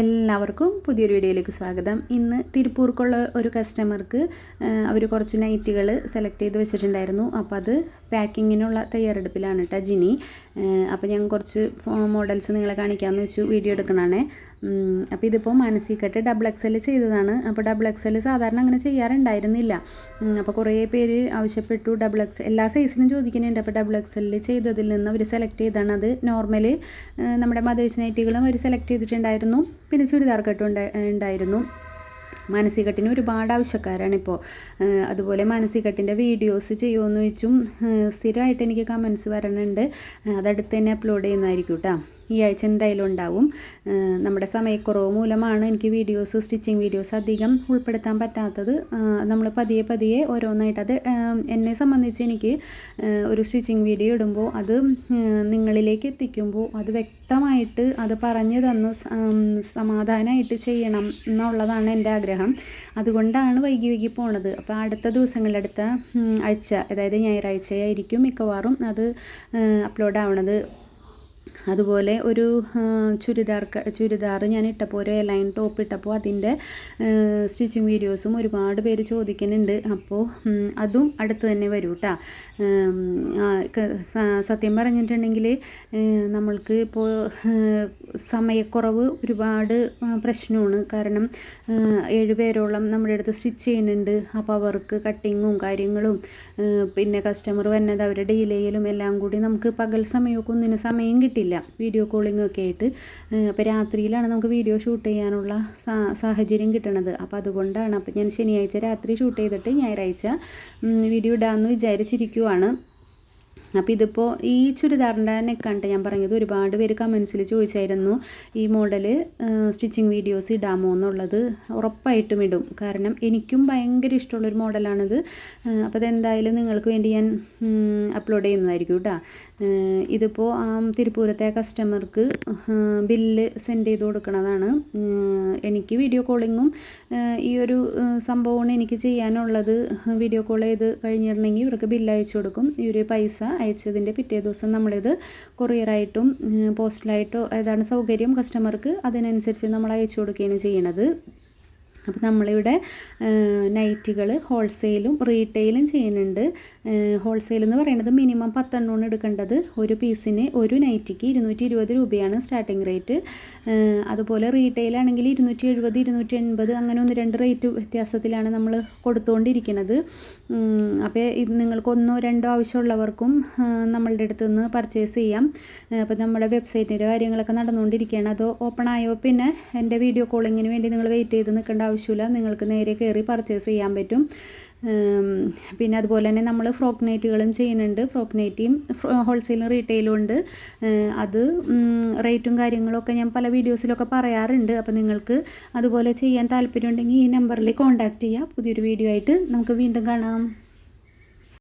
എല്ലാവർക്കും പുതിയൊരു വീഡിയോയിലേക്ക് സ്വാഗതം. ഇന്ന് തിരുപ്പൂർക്കുള്ള ഒരു കസ്റ്റമർക്ക് അവർ കുറച്ച് നൈറ്റുകൾ സെലക്ട് ചെയ്ത് വെച്ചിട്ടുണ്ടായിരുന്നു. അപ്പോൾ അത് പാക്കിങ്ങിനുള്ള തയ്യാറെടുപ്പിലാണ് കേട്ടോ ജിനി. അപ്പോൾ ഞാൻ കുറച്ച് മോഡൽസ് നിങ്ങളെ കാണിക്കാമെന്ന് വെച്ചു വീഡിയോ എടുക്കണേ അപ്പോൾ ഇതിപ്പോൾ മാനസികട്ട് ഡബിൾ എക്സൽ ചെയ്തതാണ്. അപ്പോൾ ഡബിൾ എക്സൽ സാധാരണ അങ്ങനെ ചെയ്യാറുണ്ടായിരുന്നില്ല. അപ്പോൾ കുറേ പേര് ആവശ്യപ്പെട്ടു ഡബിൾ എക്സ് എല്ലാ സൈസിനും ചോദിക്കുന്നുണ്ട്. അപ്പോൾ ഡബിൾ എക്സലിൽ ചെയ്തതിൽ നിന്ന് അവർ സെലക്ട് ചെയ്താണ്. അത് നോർമൽ നമ്മുടെ മദേഴ്സ് നൈറ്റുകളും അവർ സെലക്ട് ചെയ്തിട്ടുണ്ടായിരുന്നു. പിന്നെ ചുരിദാർ കെട്ടും ഉണ്ടായിരുന്നു. മാനസികട്ടിന് ഒരുപാട് ആവശ്യക്കാരാണിപ്പോൾ അതുപോലെ മാനസികട്ടിന്റെ വീഡിയോസ് ചെയ്യുമെന്ന് വെച്ചും സ്ഥിരമായിട്ട് എനിക്ക് കമൻസ് വരണുണ്ട്. അതടുത്ത് തന്നെ അപ്ലോഡ് ചെയ്യുന്നതായിരിക്കും കേട്ടോ ഈ ആഴ്ച എന്തായാലും ഉണ്ടാവും. നമ്മുടെ സമയക്കുറവ് മൂലമാണ് എനിക്ക് വീഡിയോസ് സ്റ്റിച്ചിങ് വീഡിയോസ് അധികം ഉൾപ്പെടുത്താൻ പറ്റാത്തത്. നമ്മൾ പതിയെ പതിയെ ഓരോന്നായിട്ട് അത് എന്നെ സംബന്ധിച്ച് എനിക്ക് ഒരു സ്റ്റിച്ചിങ് വീഡിയോ ഇടുമ്പോൾ അത് നിങ്ങളിലേക്ക് എത്തിക്കുമ്പോൾ അത് വ്യക്തമായിട്ട് അത് പറഞ്ഞു തന്ന് സമാധാനമായിട്ട് ചെയ്യണം എന്നുള്ളതാണ് എന്റെ ആഗ്രഹം. അതുകൊണ്ടാണ് വൈകി വൈകി പോണത്. അപ്പോൾ അടുത്ത ദിവസങ്ങളിൽ അടുത്ത ആഴ്ച അതായത് ഞായറാഴ്ചയായിരിക്കും മിക്കവാറും അത് അപ്ലോഡ് ആവണത്. അതുപോലെ ഒരു ചുരിദാർ ചുരിദാർ ഞാൻ ഇട്ടപ്പോൾ ഒരു ലൈൻ ടോപ്പ് ഇട്ടപ്പോൾ അതിന്റെ സ്റ്റിച്ചിങ് വീഡിയോസും ഒരുപാട് പേര് ചോദിക്കുന്നുണ്ട്. അപ്പോൾ അതും അടുത്ത് തന്നെ വരും കേട്ടോ സത്യം പറഞ്ഞിട്ടുണ്ടെങ്കിൽ നമ്മൾക്ക് ഇപ്പോൾ സമയക്കുറവ് ഒരുപാട് പ്രശ്നമാണ്. കാരണം ഏഴ് പേരോളം നമ്മുടെ അടുത്ത് സ്റ്റിച്ച് ചെയ്യുന്നുണ്ട്. അപ്പോൾ അവർക്ക് കട്ടിങ്ങും കാര്യങ്ങളും പിന്നെ കസ്റ്റമർ വന്നത് അവരുടെ ഡീലയിലും എല്ലാം കൂടി നമുക്ക് പകൽ സമയമൊക്കെ ഒന്നിന് സമയം കിട്ടില്ല വീഡിയോ കോളിംഗ് ഒക്കെ ആയിട്ട്. അപ്പോൾ രാത്രിയിലാണ് നമുക്ക് വീഡിയോ ഷൂട്ട് ചെയ്യാനുള്ള സാഹചര്യം കിട്ടണത്. അപ്പോൾ അതുകൊണ്ടാണ്. അപ്പോൾ ഞാൻ ശനിയാഴ്ച രാത്രി ഷൂട്ട് ചെയ്തിട്ട് ഞായറാഴ്ച വീഡിയോ ഇടാമെന്ന് വിചാരിച്ചിരിക്കുവാണ്. അപ്പോൾ ഇതിപ്പോൾ ഈ ചുരിദാറിന്റെ നെക്കാണ്ട് ഞാൻ പറഞ്ഞത് ഒരുപാട് പേര് കമൻസിൽ ചോദിച്ചായിരുന്നു ഈ മോഡൽ സ്റ്റിച്ചിങ് വീഡിയോസ് ഇടാമോ എന്നുള്ളത് ഉറപ്പായിട്ടും ഇടും. കാരണം എനിക്കും ഭയങ്കര ഇഷ്ടമുള്ളൊരു മോഡലാണിത് അപ്പോൾ അതെന്തായാലും നിങ്ങൾക്ക് വേണ്ടി ഞാൻ അപ്ലോഡ് ചെയ്യുന്നതായിരിക്കും കേട്ടോ ഇതിപ്പോൾ ആ തിരുപ്പൂരത്തെ കസ്റ്റമർക്ക് ബില്ല് സെൻഡ് ചെയ്ത് കൊടുക്കണതാണ്. എനിക്ക് വീഡിയോ കോളിങ്ങും ഈ ഒരു സംഭവമാണ് എനിക്ക് ചെയ്യാനുള്ളത്. വീഡിയോ കോൾ ചെയ്ത് കഴിഞ്ഞിട്ടുണ്ടെങ്കിൽ ഇവർക്ക് ബില്ല് അയച്ചു കൊടുക്കും. ഈ ഒരു പൈസ അയച്ചതിന്റെ പിറ്റേ ദിവസം നമ്മളിത് കൊറിയറായിട്ടും പോസ്റ്റിലായിട്ടോ ഏതാണ് സൗകര്യം കസ്റ്റമർക്ക് അതിനനുസരിച്ച് നമ്മൾ അയച്ചു കൊടുക്കുകയാണ് ചെയ്യണത്. അപ്പോൾ നമ്മളിവിടെ നൈറ്റികൾ ഹോൾസെയിലും റീറ്റെയിലും ചെയ്യുന്നുണ്ട്. ഹോൾസെയിൽ എന്ന് പറയുന്നത് മിനിമം പത്തെണ്ണമാണ് എടുക്കേണ്ടത്. ഒരു പീസിന് ഒരു നൈറ്റിക്ക് ഇരുന്നൂറ്റി ഇരുപത് രൂപയാണ് സ്റ്റാർട്ടിങ് റേറ്റ്. അതുപോലെ റീറ്റെയിലാണെങ്കിൽ ഇരുന്നൂറ്റി എഴുപത് ഇരുന്നൂറ്റി എൺപത് അങ്ങനെ ഒന്ന് രണ്ട് റേറ്റ് വ്യത്യാസത്തിലാണ് നമ്മൾ കൊടുത്തുകൊണ്ടിരിക്കുന്നത്. അപ്പോൾ ഇത് നിങ്ങൾക്ക് ഒന്നോ രണ്ടോ ആവശ്യമുള്ളവർക്കും നമ്മളുടെ അടുത്ത് നിന്ന് പർച്ചേസ് ചെയ്യാം. അപ്പോൾ നമ്മുടെ വെബ്സൈറ്റിന്റെ കാര്യങ്ങളൊക്കെ നടന്നുകൊണ്ടിരിക്കുകയാണ്. അത് ഓപ്പൺ ആയോ പിന്നെ എന്റെ വീഡിയോ കോളിങ്ങിന് വേണ്ടി നിങ്ങൾ വെയിറ്റ് ചെയ്ത് നിൽക്കേണ്ട ആവശ്യമില്ല. നിങ്ങൾക്ക് നേരെ കയറി പർച്ചേസ് ചെയ്യാൻ പറ്റും. പിന്നെ അതുപോലെ തന്നെ നമ്മൾ ഫ്രോക്ക് നൈറ്റുകളും ചെയ്യുന്നുണ്ട്. ഫ്രോക്ക് നൈറ്റിയും ഹോൾസെയിലും റീറ്റെയിലും ഉണ്ട്. അത് റേറ്റും കാര്യങ്ങളൊക്കെ ഞാൻ പല വീഡിയോസിലൊക്കെ പറയാറുണ്ട്. അപ്പോൾ നിങ്ങൾക്ക് അതുപോലെ ചെയ്യാൻ താല്പര്യമുണ്ടെങ്കിൽ ഈ നമ്പറിൽ കോൺടാക്റ്റ് ചെയ്യുക പുതിയൊരു വീഡിയോ ആയിട്ട് നമുക്ക് വീണ്ടും കാണാം.